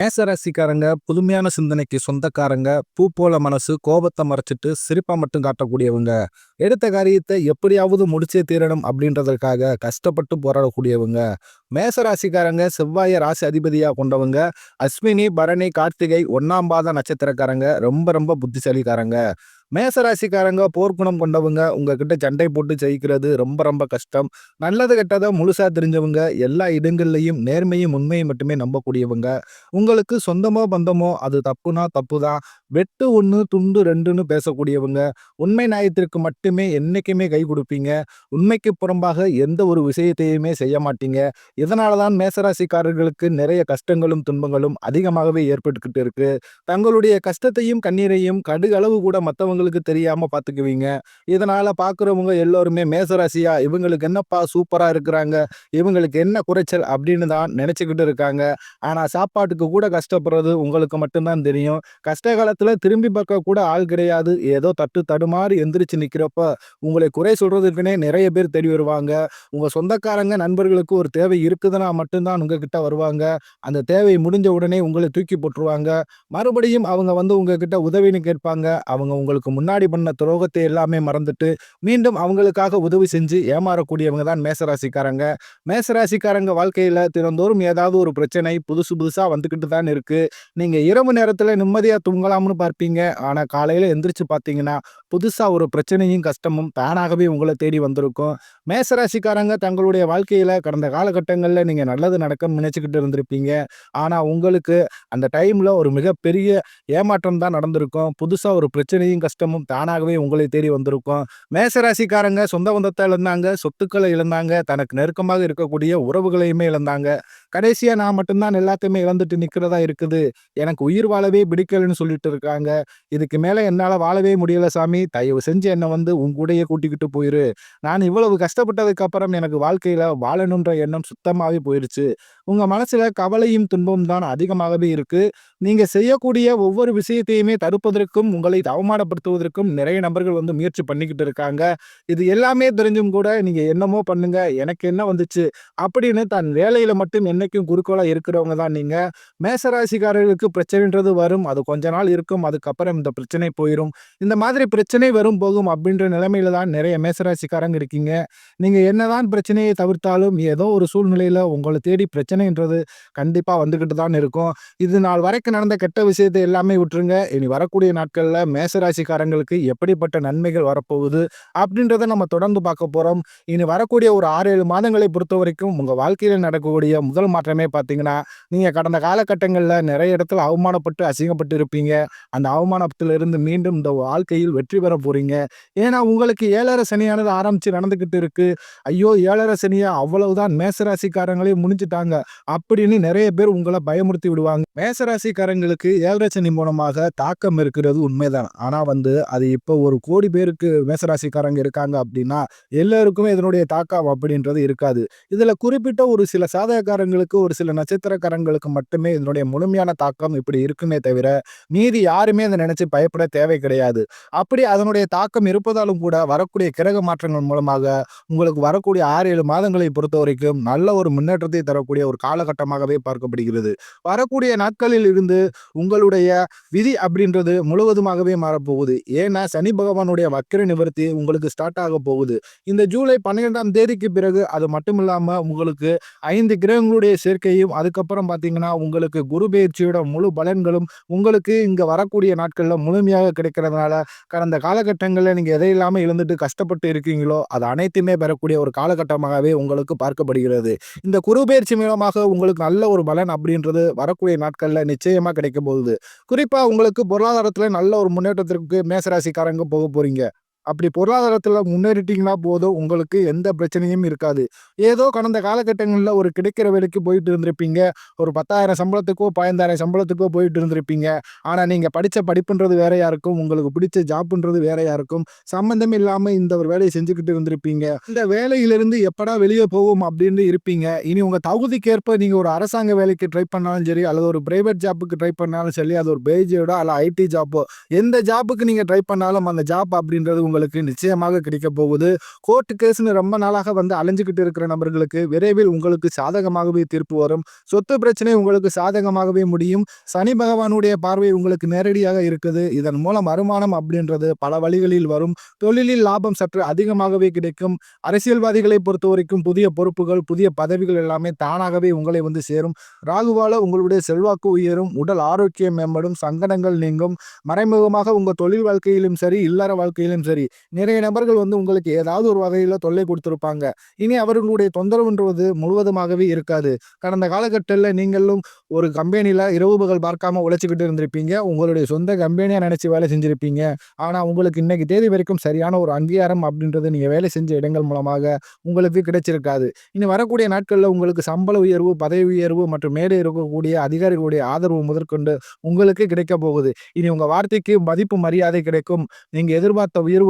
மேசராசிக்காரங்க புதுமையான சிந்தனைக்கு சொந்தக்காரங்க பூ போல மனசு கோபத்தை மறைச்சிட்டு சிரிப்பா மட்டும் காட்டக்கூடியவங்க எடுத்த காரியத்தை எப்படியாவது முடிச்சே தீரணும் அப்படின்றதற்காக கஷ்டப்பட்டு போராடக்கூடியவங்க மேசராசிக்காரங்க செவ்வாய ராசி அதிபதியா கொண்டவங்க அஸ்வினி பரணி கார்த்திகை ஒன்னாம் பாத நட்சத்திரக்காரங்க ரொம்ப ரொம்ப புத்திசாலிக்காரங்க. மேசராசிக்காரங்க போர்க்குணம் கொண்டவங்க உங்ககிட்ட சண்டை போட்டு ஜெயிக்கிறது ரொம்ப ரொம்ப கஷ்டம். நல்லது கெட்டதை முழுசா தெரிஞ்சவங்க எல்லா இடங்கள்லையும் நேர்மையும் உண்மையும் மட்டுமே நம்பக்கூடியவங்க. உங்களுக்கு சொந்தமோ பந்தமோ அது தப்புனா தப்பு தான் வெட்டு ஒன்று துண்டு ரெண்டுன்னு பேசக்கூடியவங்க. உண்மை நியாயத்திற்கு மட்டுமே என்றைக்குமே கை கொடுப்பீங்க. உண்மைக்கு புறம்பாக எந்த ஒரு விஷயத்தையுமே செய்ய மாட்டீங்க. இதனால தான் மேசராசிக்காரர்களுக்கு நிறைய கஷ்டங்களும் துன்பங்களும் அதிகமாகவே ஏற்பட்டுக்கிட்டு இருக்கு. தங்களுடைய கஷ்டத்தையும் கண்ணீரையும் கடுகளவு கூட மற்றவங்க மற்றவங்களுக்கு தெரியாமல் பார்த்துக்குவீங்க இதனால் பார்க்குறவங்க எல்லோருமே மேசராசியா இவங்களுக்கு என்னப்பா சூப்பராக இருக்கிறாங்க இவங்களுக்கு என்ன குறைச்சல் அப்படின்னு தான் நினச்சிக்கிட்டு இருக்காங்க. ஆனால் சாப்பாட்டுக்கு கூட கஷ்டப்படுறது உங்களுக்கு மட்டும்தான் தெரியும். கஷ்ட காலத்தில் திரும்பி பார்க்க கூட ஆள் கிடையாது. ஏதோ தட்டு தடுமாறி எந்திரிச்சு நிற்கிறப்ப உங்களை குறை சொல்கிறதுக்குனே நிறைய பேர் தேடி வருவாங்க. உங்கள் சொந்தக்காரங்க நண்பர்களுக்கு ஒரு தேவை இருக்குதுன்னா மட்டும்தான் உங்ககிட்ட வருவாங்க. அந்த தேவை முடிஞ்ச உடனே உங்களை தூக்கி போட்டுருவாங்க. மறுபடியும் அவங்க வந்து உங்ககிட்ட உதவின்னு கேட்பாங்க. அவங்க உங்களுக்கு முன்னாடி பண்ண துரோகத்தை எல்லாமே மறந்துட்டு மீண்டும் அவங்களுக்காக உதவி செஞ்சு ஏமாறக்கூடியவங்க தான் மேசராசிக்காரங்க. மேசராசிக்காரங்க வாழ்க்கையில் தினந்தோறும் ஏதாவது ஒரு பிரச்சனை புதுசு புதுசாக வந்துக்கிட்டு தான் இருக்குது நீங்கள் இரவு நேரத்தில் நிம்மதியாக தூங்கலாம்னு பார்ப்பீங்க. ஆனால் காலையில் எந்திரிச்சு பார்த்தீங்கன்னா புதுசாக ஒரு பிரச்சனையும் கஷ்டமும் தானாகவே உங்களை தேடி வந்திருக்கும். மேசராசிக்காரங்க தங்களுடைய வாழ்க்கையில் கடந்த காலகட்டங்களில் நீங்கள் நல்லது நடக்க நினச்சிக்கிட்டு இருந்திருப்பீங்க. ஆனால் உங்களுக்கு அந்த டைமில் ஒரு மிகப்பெரிய ஏமாற்றம் தான் நடந்திருக்கும். புதுசாக ஒரு பிரச்சனையும் கஷ்டம் கஷ்டமும் தானாகவே உங்களை தேடி வந்திருக்கும். மேசராசிக்காரங்க சொந்த பந்தத்தை இழந்தாங்க சொத்துக்களை இழந்தாங்க தனக்கு நெருக்கமாக இருக்கக்கூடிய உறவுகளையுமே இழந்தாங்க. கடைசியா நான் மட்டும்தான் எல்லாத்தையுமே இழந்துட்டு நிக்கிறதா இருக்குது. எனக்கு உயிர் வாழவே பிடிக்கலன்னு சொல்லிட்டு இருக்காங்க. இதுக்கு மேல என்னால வாழவே முடியல சாமி. தயவு செஞ்சு என்னை வந்து உங்கூடையே கூட்டிக்கிட்டு போயிரு. நான் இவ்வளவு கஷ்டப்பட்டதுக்கு அப்புறம் எனக்கு வாழ்க்கையில வாழணுன்ற எண்ணம் சுத்தமாவே போயிருச்சு. உங்க மனசுல கவலையும் துன்பமும் தான் அதிகமாகவே இருக்கு. நீங்க செய்யக்கூடிய ஒவ்வொரு விஷயத்தையுமே தடுப்பதற்கும் உங்களை பயன்படுத்துவதற்கும் நிறைய நபர்கள் வந்து முயற்சி பண்ணிக்கிட்டு இருக்காங்க. இது எல்லாமே தெரிஞ்சும் கூட நீங்கள் என்னமோ பண்ணுங்க எனக்கு என்ன வந்துச்சு? அப்படின்னு தன் வேலையில் மட்டும் என்றைக்கும் குறுக்கோளாக இருக்கிறவங்க தான் நீங்கள் மேசராசிக்காரர்களுக்கு பிரச்சனைன்றது வரும் அது கொஞ்ச நாள் இருக்கும் அதுக்கப்புறம் இந்த பிரச்சனை போயிடும் இந்த மாதிரி பிரச்சனை வரும் போகும் அப்படின்ற நிலைமையில தான் நிறைய மேசராசிக்காரங்க இருக்கீங்க. நீங்கள் என்னதான் பிரச்சனையை தவிர்த்தாலும் ஏதோ ஒரு சூழ்நிலையில் உங்களை தேடி பிரச்சனைன்றது கண்டிப்பாக வந்துக்கிட்டு தான் இருக்கும். இது நாள் வரைக்கும் நடந்த கெட்ட விஷயத்தை எல்லாமே விட்டுருங்க. இனி வரக்கூடிய நாட்களில் மேசராசிக்கார மேசராசிக்காரங்களுக்கு எப்படிப்பட்ட நன்மைகள் வரப்போகுது அப்படின்றத நம்ம தொடர்ந்து பார்க்க போகிறோம் இனி வரக்கூடிய ஒரு ஆறு ஏழு மாதங்களை பொறுத்த வரைக்கும் உங்கள் வாழ்க்கையில் நடக்கக்கூடிய முதல் மாற்றமே பார்த்தீங்கன்னா நீங்கள் கடந்த காலகட்டங்களில் நிறைய இடத்துல அவமானப்பட்டு அசிங்கப்பட்டு இருப்பீங்க. அந்த அவமானத்திலிருந்து மீண்டும் இந்த வாழ்க்கையில் வெற்றி பெற போகிறீங்க ஏன்னா உங்களுக்கு ஏழரை சனியானது ஆரம்பித்து நடந்துக்கிட்டு இருக்கு. ஐயோ ஏழரை சனியா அவ்வளவுதான் மேசராசிக்காரங்களே முடிஞ்சிட்டாங்க அப்படின்னு நிறைய பேர் உங்களை பயமுறுத்தி விடுவாங்க. மேசராசிக்காரங்களுக்கு ஏழரை சனி மூலமாக தாக்கம் இருக்கிறது உண்மைதான். ஆனால் வந்து அது இப்போ ஒரு கோடி பேருக்கு மேசராசிக்காரங்க இருக்காங்க அப்படின்னா எல்லாருக்குமே இதனுடைய தாக்கம் அப்படின்றது இருக்காது. இதில் குறிப்பிட்ட ஒரு சில சாதகக்காரங்களுக்கு ஒரு சில நட்சத்திரக்காரங்களுக்கு மட்டுமே இதனுடைய முழுமையான தாக்கம் இப்படி இருக்குமே தவிர மீதி யாருமே அதை நினைச்சு பயப்பட தேவை கிடையாது. அப்படி அதனுடைய தாக்கம் இருப்பதாலும் கூட வரக்கூடிய கிரக மாற்றங்கள் மூலமாக உங்களுக்கு வரக்கூடிய ஆறு ஏழு மாதங்களை பொறுத்த வரைக்கும் நல்ல ஒரு முன்னேற்றத்தை தரக்கூடிய ஒரு காலகட்டமாகவே பார்க்கப்படுகிறது. வரக்கூடிய நாட்களில் இருந்து உங்களுடைய விதி அப்படின்றது முழுவதுமாகவே மாறப்போகுது. ஏன்னா சனி பகவானுடைய வக்கிர நிவர்த்தி உங்களுக்கு ஸ்டார்ட் ஆக போகுது. இந்த ஜூலை பன்னிரெண்டாம் தேதிக்கு பிறகு அது மட்டும் இல்லாமல் உங்களுக்கு ஐந்து கிரகங்களுடைய சேர்க்கையும் அதுக்கப்புறம் பார்த்தீங்கன்னா உங்களுக்கு குரு பயிற்சியோட முழு பலன்களும் உங்களுக்கு இங்கே வரக்கூடிய நாட்களில் முழுமையாக கிடைக்கிறதுனால கடந்த காலகட்டங்களில் நீங்கள் எதை இல்லாம இழந்துட்டு கஷ்டப்பட்டு இருக்கீங்களோ அது அனைத்துமே பெறக்கூடிய ஒரு காலகட்டமாகவே உங்களுக்கு பார்க்கப்படுகிறது. இந்த குரு பயிற்சி மூலமாக உங்களுக்கு நல்ல ஒரு பலன் அப்படின்றது வரக்கூடிய நாட்களில் நிச்சயமாக கிடைக்க போகுது. குறிப்பாக உங்களுக்கு பொருளாதாரத்தில் நல்ல ஒரு முன்னேற்றத்திற்கு மேசராசிக்காரங்க போக போறீங்க. அப்படி பொருளாதாரத்தில் முன்னேறிட்டீங்கன்னா போதும். உங்களுக்கு எந்த பிரச்சனையும் இருக்காது. ஏதோ கடந்த காலகட்டங்களில் ஒரு கிடைக்கிற வேலைக்கு போயிட்டு இருந்திருப்பீங்க. ஒரு பத்தாயிரம் சம்பளத்துக்கோ பதினஞ்சாயிரம் சம்பளத்துக்கோ போயிட்டு இருந்திருப்பீங்க. ஆனால் நீங்கள் படித்த படிப்புன்றது வேறையா இருக்கும். உங்களுக்கு பிடிச்ச ஜாப்புன்றது வேறையா இருக்கும். சம்மந்தம் இல்லாமல் இந்த ஒரு வேலையை செஞ்சுக்கிட்டு இருந்திருப்பீங்க. இந்த வேலையிலிருந்து எப்படா வெளியே போகும் அப்படின்னு இருப்பீங்க. இனி உங்கள் தகுதிக்கேற்ப நீங்கள் ஒரு அரசாங்க வேலைக்கு ட்ரை பண்ணாலும் சரி அல்லது ஒரு பிரைவேட் ஜாப்புக்கு ட்ரை பண்ணாலும் சரி அது ஒரு பேஜோட அல்ல ஐடி ஜாப்போ எந்த ஜாப்புக்கு நீங்கள் ட்ரை பண்ணாலும் அந்த ஜாப் அப்படின்றது உங்களுக்கு நிச்சயமாக கிடைக்க போகுது. கோர்ட்டு கேஸ்னு ரொம்ப நாளாக வந்து அலைஞ்சுக்கிட்டு இருக்கிற நபர்களுக்கு விரைவில் உங்களுக்கு சாதகமாகவே தீர்ப்பு வரும். சொத்து பிரச்சனை உங்களுக்கு சாதகமாகவே முடியும். சனி பகவானுடைய பார்வை உங்களுக்கு நேரடியாக இருக்குது. இதன் மூலம் வருமானம் அப்படின்றது பல வழிகளில் வரும். தொழிலில் லாபம் சற்று அதிகமாகவே கிடைக்கும். அரசியல்வாதிகளை பொறுத்த வரைக்கும் புதிய பொறுப்புகள் புதிய பதவிகள் எல்லாமே தானாகவே உங்களை வந்து சேரும். ராகுவால உங்களுடைய செல்வாக்கு உயரும். உடல் ஆரோக்கியம் மேம்படும். சங்கடங்கள் நீங்கும். மறைமுகமாக உங்கள் தொழில் வாழ்க்கையிலும் சரி இல்லற வாழ்க்கையிலும் சரி நிறைய நபர்கள் வந்து உங்களுக்கு ஏதாவது ஒரு வகையில் தொல்லை கொடுத்துருப்பாங்க. இனி அவர்களுடைய தொந்தரவுன்றது முழுவதுமாகவே இருக்காது. கடந்த காலகட்டத்தில் நீங்களும் ஒரு கம்பெனியில் இரவு பகல் பார்க்காம உழைச்சிக்கிட்டு இருந்திருப்பீங்க. உங்களுடைய சொந்த கம்பெனியாக நினச்சி வேலை செஞ்சுருப்பீங்க. ஆனால் உங்களுக்கு இன்னைக்கு தேதி வரைக்கும் சரியான ஒரு அங்கீகாரம் அப்படின்றது நீங்கள் வேலை செஞ்ச இடங்கள் மூலமாக உங்களுக்கு கிடைச்சிருக்காது. இனி வரக்கூடிய நாட்களில் உங்களுக்கு சம்பள உயர்வு பதவி உயர்வு மற்றும் மேலே இருக்கக்கூடிய அதிகாரிகளுடைய ஆதரவு முதற்கொண்டு உங்களுக்கு கிடைக்க போகுது. இனி உங்கள் வார்த்தைக்கு மதிப்பு மரியாதை கிடைக்கும். நீங்கள் எதிர்பார்த்த உயர்வு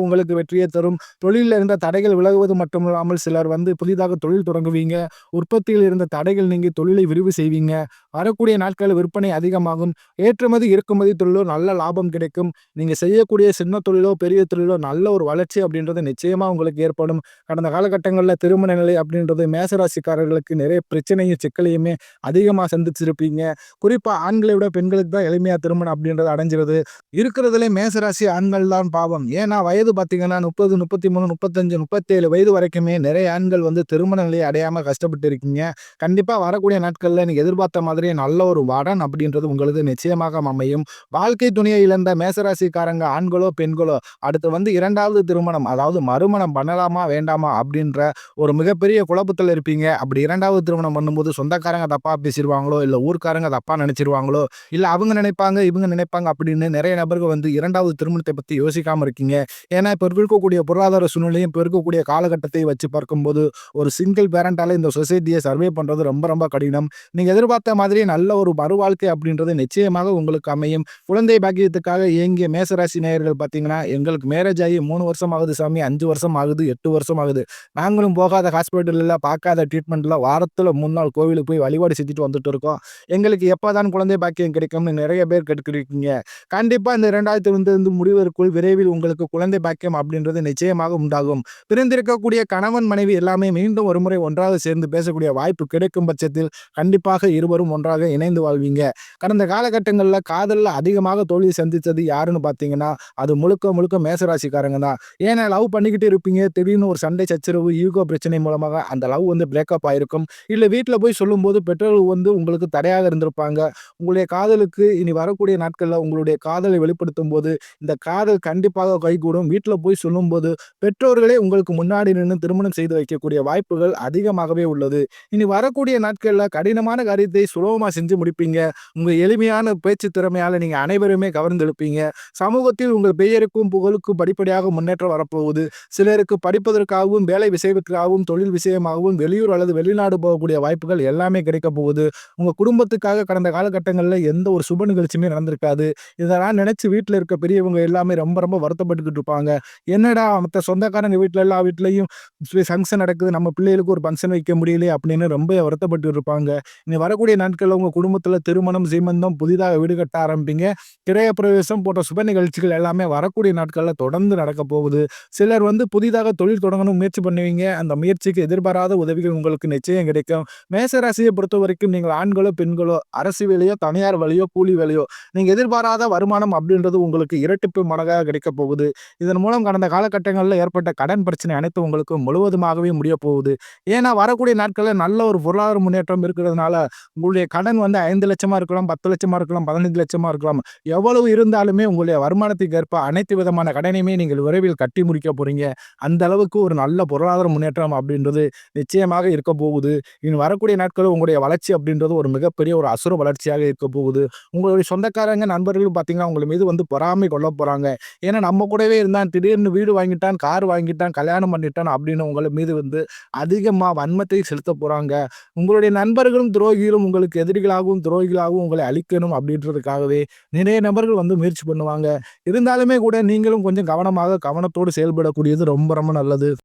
உங்களுக்கு வெற்றியை தரும். தொழிலில் இருந்த தடைகள் விலகுவது மட்டுமில்லாமல் சிலர் வந்து புதிதாக தொழில் தொடங்குவீங்க. உற்பத்தியில் இருந்த தடைகள் நீங்கி தொழிலை விரிவு செய்வீங்க. வரக்கூடிய நாட்களில் விற்பனை அதிகமாகும். ஏற்றுமதி இறக்குமதி தொழிலோ நல்ல லாபம் கிடைக்கும். நீங்கள் செய்யக்கூடிய சின்ன தொழிலோ பெரிய தொழிலோ நல்ல ஒரு வளர்ச்சி அப்படின்றது நிச்சயமாக உங்களுக்கு ஏற்படும். கடந்த காலகட்டங்களில் திருமண நிலை அப்படின்றது மேசராசிக்காரர்களுக்கு நிறைய பிரச்சனையும் சிக்கலையுமே அதிகமாக சந்திச்சிருப்பீங்க. குறிப்பாக ஆண்களை விட பெண்களுக்கு தான் எளிமையாக திருமணம் அப்படின்றது அடைஞ்சிருது. இருக்கிறதுலே மேசராசி ஆண்கள் தான் பாவம். ஏன்னா வயது பார்த்தீங்கன்னா முப்பது முப்பத்தி மூணு முப்பத்தஞ்சு முப்பத்தேழு வயது வரைக்குமே நிறைய ஆண்கள் வந்து திருமண நிலையை அடையாம கஷ்டப்பட்டு இருக்கீங்க. கண்டிப்பாக வரக்கூடிய நாட்களில் நீங்கள் எதிர்பார்த்த மாதிரி மாதிரியே நல்ல ஒரு வடன் அப்படின்றது உங்களுக்கு நிச்சயமாக அமையும். வாழ்க்கை துணியை இழந்த மேசராசிக்காரங்க ஆண்களோ பெண்களோ அடுத்து வந்து இரண்டாவது திருமணம் அதாவது மறுமணம் பண்ணலாமா வேண்டாமா அப்படின்ற ஒரு மிகப்பெரிய குழப்பத்தில் இருப்பீங்க. அப்படி இரண்டாவது திருமணம் பண்ணும்போது சொந்தக்காரங்க தப்பா பேசிடுவாங்களோ இல்லை ஊர்க்காரங்க தப்பா நினைச்சிருவாங்களோ இல்லை அவங்க நினைப்பாங்க இவங்க நினைப்பாங்க அப்படின்னு நிறைய நபர்கள் வந்து இரண்டாவது திருமணத்தை பற்றி யோசிக்காம இருக்கீங்க. ஏன்னா இப்போ இருக்கக்கூடிய பொருளாதார சூழ்நிலையும் இப்போ இருக்கக்கூடிய காலகட்டத்தை வச்சு பார்க்கும்போது ஒரு சிங்கிள் பேரண்டால இந்த சொசைட்டியை சர்வே பண்ணுறது ரொம்ப ரொம்ப கடினம். நீங்கள் எதிர்பார்த்த மாதிரி நல்ல ஒரு மறுவாழ்க்கை அப்படின்றது நிச்சயமாக உங்களுக்கு அமையும். குழந்தை பாக்கியத்துக்காக இயங்கிய மேசராசி நேயர்கள் பார்த்தீங்கன்னா எங்களுக்கு மேரேஜ் ஆகி மூணு வருஷம் ஆகுது சாமி அஞ்சு வருஷம் ஆகுது எட்டு வருஷம் ஆகுது நாங்களும் போகாத ஹாஸ்பிட்டலில் பார்க்காத ட்ரீட்மெண்ட்டில் வாரத்தில் மூணு நாள் கோவிலுக்கு போய் வழிபாடு செஞ்சுட்டு வந்துட்டு இருக்கோம். எங்களுக்கு எப்போ தான் குழந்தை பாக்கியம் கிடைக்கும்னு நிறைய பேர் கேட்டுக்கிருக்கீங்க கண்டிப்பாக இந்த ரெண்டாயிரத்தி வந்து முடிவதற்குள் விரைவில் உங்களுக்கு குழந்தை பாக்கியம் அப்படின்றது நிச்சயமாக உண்டாகும். பிரிந்திருக்கக்கூடிய கணவன் மனைவி எல்லாமே மீண்டும் ஒருமுறை ஒன்றாக சேர்ந்து பேசக்கூடிய வாய்ப்பு கிடைக்கும் பட்சத்தில் கண்டிப்பாக இருவரும் ஒன்றாக இணைந்து வாழ்வீங்க. கடந்த காலகட்டங்களில் காதலில் அதிகமாக தோல்வி சந்தித்தது யாருன்னு பார்த்தீங்கன்னா அது முழுக்க முழுக்க மேசராசிக்காரங்க தான். ஏன்னா லவ் பண்ணிக்கிட்டு இருப்பீங்க திடீர்னு ஒரு சண்டை சச்சரவு ஈகோ பிரச்சனை மூலமாக அந்த லவ் வந்து பிரேக்கப் ஆயிருக்கும். இல்லை வீட்டில் போய் சொல்லும்போது பெற்றோர்கள் வந்து உங்களுக்கு தடையாக இருந்திருப்பாங்க. உங்களுடைய காதலுக்கு இனி வரக்கூடிய நாட்களில் உங்களுடைய காதலை வெளிப்படுத்தும் போது இந்த காதல் கண்டிப்பாக கைகூடும். வீட்டில் போய் சொல்லும்போது பெற்றோர்களே உங்களுக்கு முன்னாடி நின்று திருமணம் செய்து வைக்கக்கூடிய வாய்ப்புகள் அதிகமாகவே உள்ளது. இனி வரக்கூடிய நாட்களில் கடினமான காரியத்தை சுலபமாக செஞ்சு முடிப்பீங்க? உங்கள் எளிமையான பேச்சு திறமையால் நீங்கள் அனைவருமே கவர்ந்தெழுப்பீங்க சமூகத்தில் உங்கள் பெயருக்கும் புகழுக்கும் படிப்படியாக முன்னேற்றம் வரப்போகுது. சிலருக்கு படிப்பதற்காகவும் வேலை விஷயத்திற்காகவும் தொழில் விஷயமாகவும் வெளியூர் அல்லது வெளிநாடு போகக்கூடிய வாய்ப்புகள் எல்லாமே கிடைக்க போகுது. உங்கள் குடும்பத்துக்காக கடந்த காலகட்டங்களில் எந்த ஒரு சுப நிகழ்ச்சியுமே நடந்திருக்காது. இதெல்லாம் நினச்சி வீட்டில் இருக்க பெரியவங்க எல்லாமே ரொம்ப ரொம்ப வருத்தப்பட்டுக்கிட்டு இருப்பாங்க. என்னடா மற்ற சொந்தக்காரங்க வீட்டில் எல்லா வீட்லேயும் ஃபங்க்ஷன் நடக்குது. நம்ம பிள்ளைகளுக்கு ஒரு ஃபங்க்ஷன் வைக்க முடியலையே அப்படின்னு ரொம்ப வருத்தப்பட்டு இருப்பாங்க. இனி வரக்கூடிய நாட்கள் உங்கள் குடும்பத்தில் திருமணம் சீமந்தம் புதிதாக வீடு கட்ட ஆரம்பிங்க. கிரைய பிரவேசம் போன்ற சுப நிகழ்ச்சிகள் எல்லாமே வரக்கூடிய நாட்களில் தொடர்ந்து நடக்க போகுது. சிலர் வந்து புதிதாக தொழில் தொடங்கணும் முயற்சி பண்ணுவீங்க. அந்த முயற்சிக்கு எதிர்பாராத உதவிகள் உங்களுக்கு நிச்சயம் கிடைக்கும். மேசராசியை பொறுத்த வரைக்கும் நீங்கள் ஆண்களோ பெண்களோ அரசு வேலையோ தனியார் வேலையோ கூலி வேலையோ நீங்கள் எதிர்பாராத வருமானம் அப்படின்றது உங்களுக்கு இரட்டிப்பு மடங்காக கிடைக்க போகுது. இதன் மூலம் கடந்த காலகட்டங்களில் ஏற்பட்ட கடன் பிரச்சனை அனைத்து உங்களுக்கு முழுவதுமாகவே முடிய போகுது. ஏன்னா வரக்கூடிய நாட்களில் நல்ல ஒரு பொருளாதார முன்னேற்றம் இருக்கிறதுனால உங்களுடைய கடன் வந்து ஐந்து லட்சமா இருக்கலாம் பத்து லட்சமா இருக்கலாம் பதினஞ்சு லட்சமா இருக்கலாம். எவ்வளவு இருந்தாலுமே உங்களுடைய வருமானத்துக்கு ஏற்ப அனைத்து விதமான கடனையுமே நீங்கள் விரைவில் கட்டி முடிக்க போறீங்க. அந்த அளவுக்கு ஒரு நல்ல பொருளாதார முன்னேற்றம் அப்படின்றது நிச்சயமாக இருக்க போகுது. இனி வரக்கூடிய நாட்களில் உங்களுடைய வளர்ச்சி அப்படின்றது ஒரு மிகப்பெரிய ஒரு அசுர வளர்ச்சியாக இருக்க போகுது. உங்களுடைய சொந்தக்காரங்க நண்பர்கள் பார்த்தீங்கன்னா உங்கள் மீது வந்து பொறாமை கொள்ள போறாங்க. ஏன்னா நம்ம கூடவே இருந்தான் திடீர்னு வீடு வாங்கிட்டான் கார் வாங்கிட்டான் கல்யாணம் பண்ணிட்டான் அப்படின்னு உங்களை மீது வந்து அதிகமாக வன்மத்தை செலுத்த போறாங்க. உங்களுடைய நண்பர்களும் துரோகிகளும் உங்களுக்கு உங்களுக்கு எதிரிகளாகவும் துரோகிகளாகவும் உங்களை அழிக்கணும் அப்படின்றதுக்காகவே நிறைய நபர்கள் வந்து முயற்சி பண்ணுவாங்க. இருந்தாலுமே கூட நீங்களும் கொஞ்சம் கவனமாக கவனத்தோடு செயல்படக்கூடியது ரொம்ப ரொம்ப நல்லது.